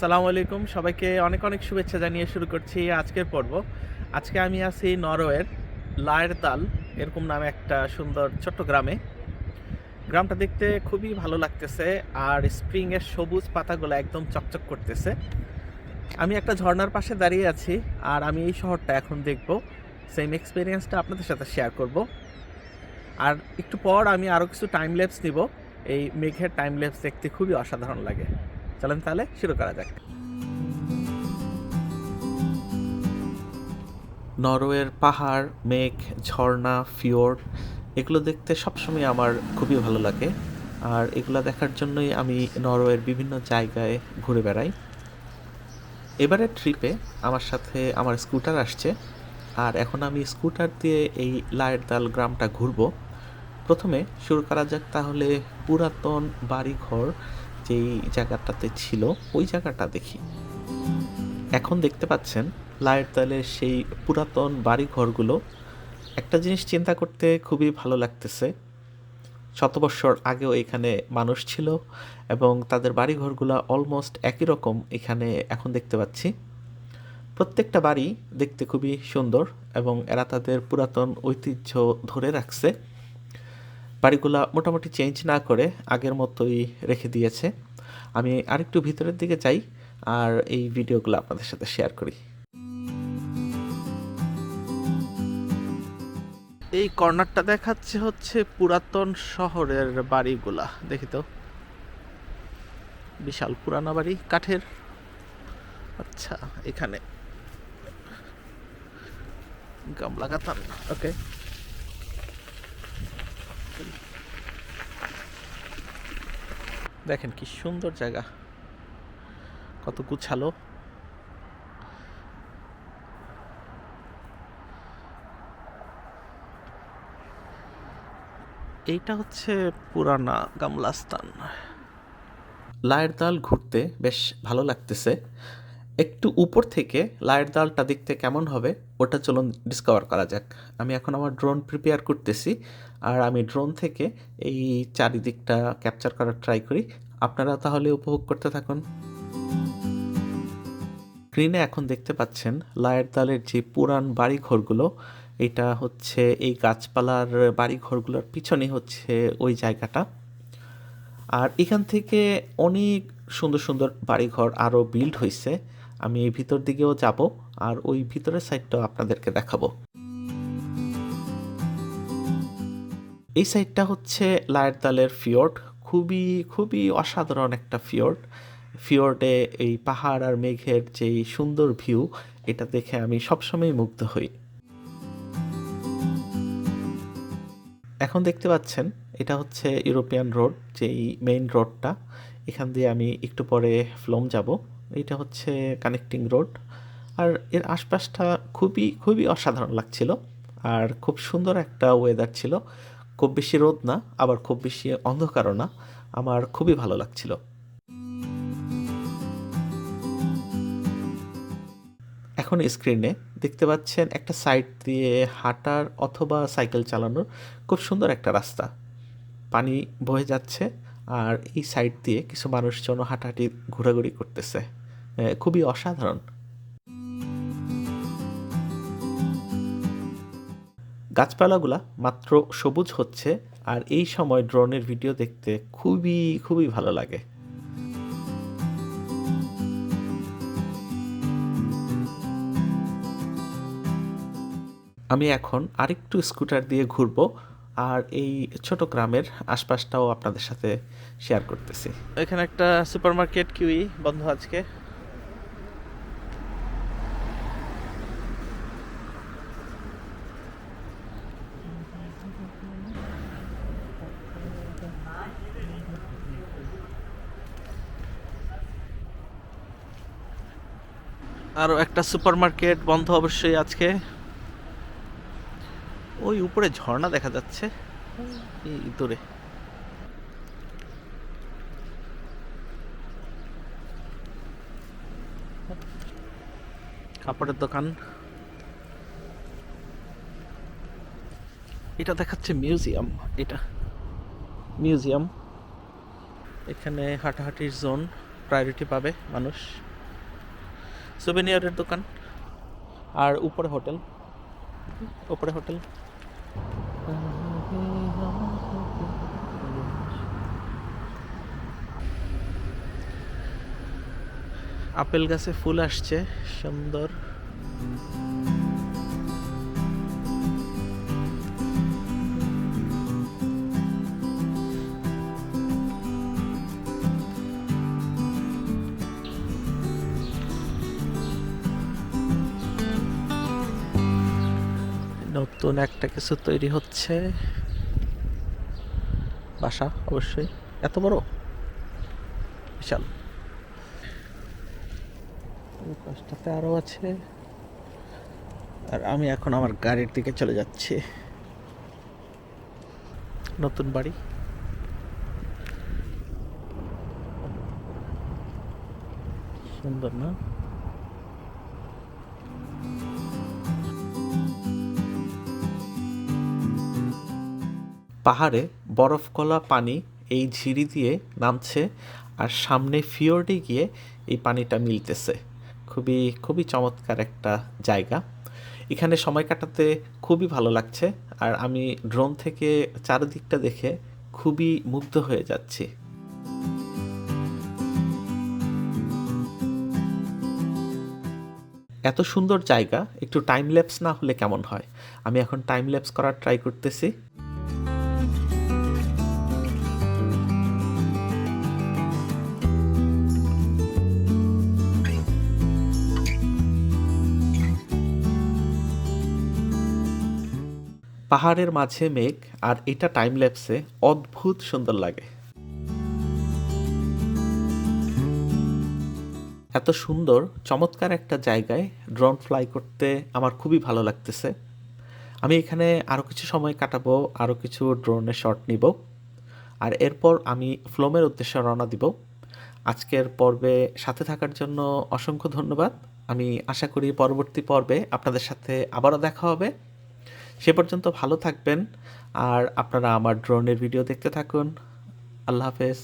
সালামু আলাইকুম। সবাইকে অনেক অনেক শুভেচ্ছা জানিয়ে শুরু করছি আজকের পর্ব। আজকে আমি আছি নরওয়ের লায়ের তাল এরকম নামে একটা সুন্দর ছোট্ট গ্রামে। গ্রামটা দেখতে খুবই ভালো লাগতেছে আর স্প্রিংয়ের সবুজ পাতাগুলো একদম চকচক করতেছে। আমি একটা ঝর্নার পাশে দাঁড়িয়ে আছি আর আমি এই শহরটা এখন দেখব। সেম এক্সপিরিয়েন্সটা আপনাদের সাথে শেয়ার করব। আর একটু পর আমি আরও কিছু টাইম ল্যাপস নিব। এই মেঘের টাইম ল্যাপস দেখতে খুবই অসাধারণ লাগে। চলেন তাহলে শুরু করা যাক। নরওয়ের পাহাড়, মেঘ, ঝর্ণা ফিওর্ড এগুলো দেখতে সবসময় আমার খুবই ভালো লাগে। আর এগুলো দেখার জন্যই আমি নরওয়ের বিভিন্ন জায়গায় ঘুরে বেড়াই। এবারের ট্রিপে আমার সাথে আমার স্কুটার আসছে। আর এখন আমি স্কুটার দিয়ে এই লায়ের দাল গ্রামটা ঘুরবো। প্রথমে শুরু করা যাক তাহলে পুরাতন বাড়িঘর যেই জায়গাটাতে ছিল, ওই জায়গাটা দেখি। এখন দেখতে পাচ্ছেন লায়ের তালের সেই পুরাতন বাড়িঘরগুলো। একটা জিনিস চিন্তা করতে খুবই ভালো লাগতেছে। শত বৎসর আগেও এখানে মানুষ ছিল এবং তাদের বাড়িঘরগুলো অলমোস্ট একই রকম এখানে এখন দেখতে পাচ্ছি। প্রত্যেকটা বাড়ি দেখতে খুবই সুন্দর এবং এরা তাদের পুরাতন ঐতিহ্য ধরে রাখছে। বাড়িগুলা মোটামুটি চেঞ্জ না করে আগের মতোই রেখে দিয়েছে। আমি আরেকটু ভিতরের দিকে যাই আর এই ভিডিওগুলো আপনাদের সাথে শেয়ার করি। এই কর্নারটা দেখাচ্ছে হচ্ছে পুরাতন শহরের বাড়িগুলা। দেখি তো। বিশাল পুরানো বাড়ি, কাঠের। আচ্ছা এখানে। গামলা কাতান ওকে দেখেন কি সুন্দর জায়গা। কত গুছালো। এইটা হচ্ছে পুরানা গামলাস্তান। লায়ের দাল ঘুরতে বেশ ভালো লাগতেছে। একটু উপর থেকে লায়ের দালটা দেখতে কেমন হবে, ওটা চলুন ডিসকভার করা যাক। আমি এখন আমার ড্রোন প্রিপেয়ার করতেছি, আর আমি ড্রোন থেকে এই চারিদিকটা ক্যাপচার করার ট্রাই করি। আপনারা তাহলে উপভোগ করতে থাকুন। স্ক্রিনে এখন দেখতে পাচ্ছেন লায়ের দালের যে পুরান বাড়ি ঘরগুলো এটা হচ্ছে এই গাছপালার বাড়ি ঘরগুলোর পিছনে হচ্ছে ওই জায়গাটা। আর এখান থেকে অনেক সুন্দর সুন্দর বাড়িঘর আরও বিল্ড হয়েছে আমি এই ভিতর দিকেও যাব আর ওই ভিতরের সাইডটাও আপনাদেরকে দেখাবো। এই সাইডটা হচ্ছে লায়ের তালের ফিওর্ড খুবই খুবই অসাধারণ একটা ফিওর্ড ফিওর্ডে এই পাহাড় আর মেঘের যেই সুন্দর ভিউ এটা দেখে আমি সবসময় মুগ্ধ হই। এখন দেখতে পাচ্ছেন, এটা হচ্ছে ইউরোপিয়ান রোড যেই মেইন রোডটা এখান দিয়ে আমি একটু পরে ফ্লোম যাব। এটা হচ্ছে কানেক্টিং রোড আর এর আশপাশটা খুবই খুবই অসাধারণ লাগছিল। আর খুব সুন্দর একটা ওয়েদার ছিল। খুব বেশি রোদ না, আবার খুব বেশি অন্ধকারও না। আমার খুবই ভালো লাগছিল। এখন স্ক্রিনে দেখতে পাচ্ছেন একটা সাইড দিয়ে হাঁটার অথবা সাইকেল চালানোর খুব সুন্দর একটা রাস্তা। পানি বয়ে যাচ্ছে। আর এই সাইড দিয়ে কিছু মানুষজন হাঁটাহাঁটি, ঘোরাঘুরি করতেছে। খুবই অসাধারণ। গাছপালাগুলা মাত্র সবুজ হচ্ছে আর এই সময় ড্রোনের ভিডিও দেখতে খুবই খুবই ভালো লাগে। আমি এখন আরেকটু স্কুটার দিয়ে ঘুরবো। আর এই ছোট গ্রামের আশপাশটাও আপনাদের সাথে শেয়ার করতেছি। এখানে একটা সুপারমার্কেট কিউই বন্ধ আজকে। আরও একটা সুপারমার্কেট বন্ধ অবশ্যই আজকে। ওই উপরে ঝর্ণা দেখা যাচ্ছে। এই দূরে কাপড়ের দোকান। এটা দেখাচ্ছে মিউজিয়াম, এটা। মিউজিয়াম। এখানে হাঁটাহাঁটির জোন, প্রায়োরিটি পাবে মানুষ। সুভেনিয়ারের দোকান। আর উপরে হোটেল। উপরে হোটেল। আপেল গাছে ফুল আসছে সুন্দর। নতুন একটা কিছু তৈরি হচ্ছে। বাসা, অবশ্যই। এত বড়? বিশাল। ওই পাশটাতে আরও আছে। আর আমি এখন আমার গাড়ির দিকে চলে যাচ্ছি। নতুন বাড়ি। সুন্দর না? পাহাড়ে বরফ গলা পানি এই ঝিরি দিয়ে নামছে আর সামনে ফিওর্ডে গিয়ে এই পানিটা মিলতেছে। খুবই খুবই চমৎকার একটা জায়গা। এখানে সময় কাটাতে খুবই ভালো লাগছে আর আমি ড্রোন থেকে চারিদিকটা দেখে খুবই মুগ্ধ হয়ে যাচ্ছি। এত সুন্দর জায়গা, একটু টাইম ল্যাপস না হলে কেমন হয়? আমি এখন টাইম ল্যাপস করার ট্রাই করতেছি। পাহাড়ের মাঝে মেঘ আর এটা টাইম ল্যাপসে অদ্ভুত সুন্দর লাগে। এত সুন্দর, চমৎকার একটা জায়গায় ড্রোন ফ্লাই করতে আমার খুবই ভালো লাগতেছে। আমি এখানে আরও কিছু সময় কাটাবো আরও কিছু ড্রোনের শট নিব, আর এরপর আমি ফ্লোমের উদ্দেশ্যে রওনা দিব। আজকের পর্বে সাথে থাকার জন্য অসংখ্য ধন্যবাদ। আমি আশা করি পরবর্তী পর্বে আপনাদের সাথে আবারও দেখা হবে। সে পর্যন্ত ভালো থাকবেন। আর আপনারা আমার ড্রোনের ভিডিও দেখতে থাকুন। আল্লাহ হাফেজ।